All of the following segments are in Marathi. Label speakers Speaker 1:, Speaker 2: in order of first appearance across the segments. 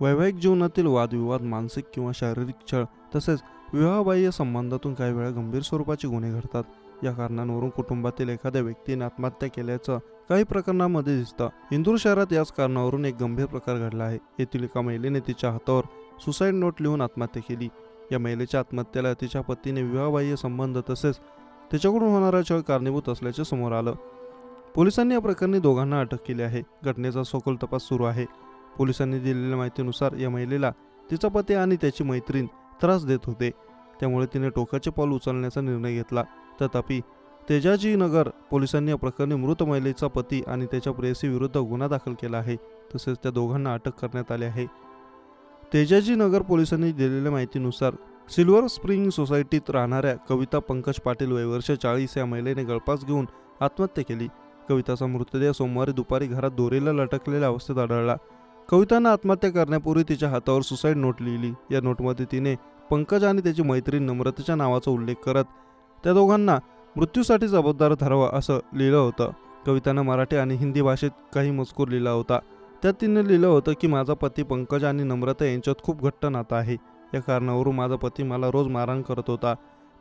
Speaker 1: वैवाहिक जीवनातील वादविवाद मानसिक किंवा शारीरिक छळ तसेच विवाहबाह्य संबंधातून काही वेळा गंभीर स्वरूपाचे गुन्हे घडतात. या कारणांवरून कुटुंबातील एखाद्या व्यक्तीने आत्महत्या केल्याचं काही प्रकरणांमध्ये दिसतं. इंदूर शहरात याच कारणावरून एक गंभीर प्रकार घडला आहे. येथील एका महिलेने तिच्या हातावर सुसाईड नोट लिहून आत्महत्या केली. या महिलेच्या आत्महत्येला तिच्या पतीने विवाहबाह्य संबंध तसेच त्याच्याकडून होणारा छळ कारणीभूत असल्याचे समोर आलं. पोलिसांनी या प्रकरणी दोघांना अटक केली आहे. घटनेचा सखोल तपास सुरू आहे. पोलिसांनी दिलेल्या माहितीनुसार या महिलेला तिचा पती आणि त्याची मैत्रीण त्रास देत होते. त्यामुळे तिने टोकाचे पाऊल उचलण्याचा निर्णय घेतला. तथापि तेजाजी नगर पोलिसांनी या प्रकरणी मृत महिलेचा पती आणि त्याच्या प्रेयसी विरुद्ध गुन्हा दाखल केला आहे. तसेच त्या दोघांना अटक करण्यात आली आहे. तेजाजी नगर पोलिसांनी दिलेल्या माहितीनुसार सिल्वर स्प्रिंग सोसायटीत राहणाऱ्या कविता पंकज पाटील वयवर्ष चाळीस या महिलेने गळपास घेऊन आत्महत्या केली. कविताचा मृतदेह सोमवारी दुपारी घरात दोरीला लटकलेल्या अवस्थेत आढळला. कवितानं आत्महत्या करण्यापूर्वी तिच्या हातावर सुसाईड नोट लिहिली. या नोटमध्ये तिने पंकज आणि त्याची मैत्रीण नम्रतेच्या नावाचा उल्लेख करत त्या दोघांना मृत्यूसाठी जबाबदार धरावा असं लिहिलं होतं. कवितानं मराठी आणि हिंदी भाषेत काही मजकूर लिहिला होता. त्यात तिने लिहिलं होतं की माझा पती पंकज आणि नम्रता यांच्यात खूप घट्ट नातं आहे. या कारणावरून माझा पती मला रोज मारहाण करत होता.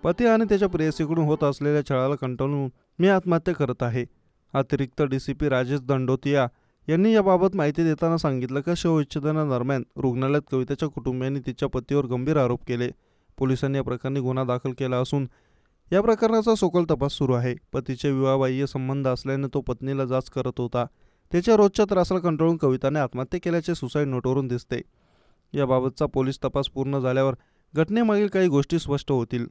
Speaker 1: पती आणि त्याच्या प्रेयसीकडून होत असलेल्या छळाला कंटाळून मी आत्महत्या करत आहे. अतिरिक्त D C P Rajesh Dandotiya यांनी याबाबत माहिती देताना सांगितलं की शवविच्छेदनादरम्यान रुग्णालयात कविताच्या कुटुंबियांनी तिच्या पतीवर गंभीर आरोप केले. पोलिसांनी या प्रकरणी गुन्हा दाखल केला असून या प्रकरणाचा सखोल तपास सुरू आहे. पतीचे विवाहबाह्य संबंध असल्याने तो पत्नीला जाच करत होता. त्याच्या रोजच्या त्रासाला कंटाळून कविताने आत्महत्या केल्याचे सुसाईड नोटवरून दिसते. याबाबतचा पोलीस तपास पूर्ण झाल्यावर घटनेमागील काही गोष्टी स्पष्ट होतील.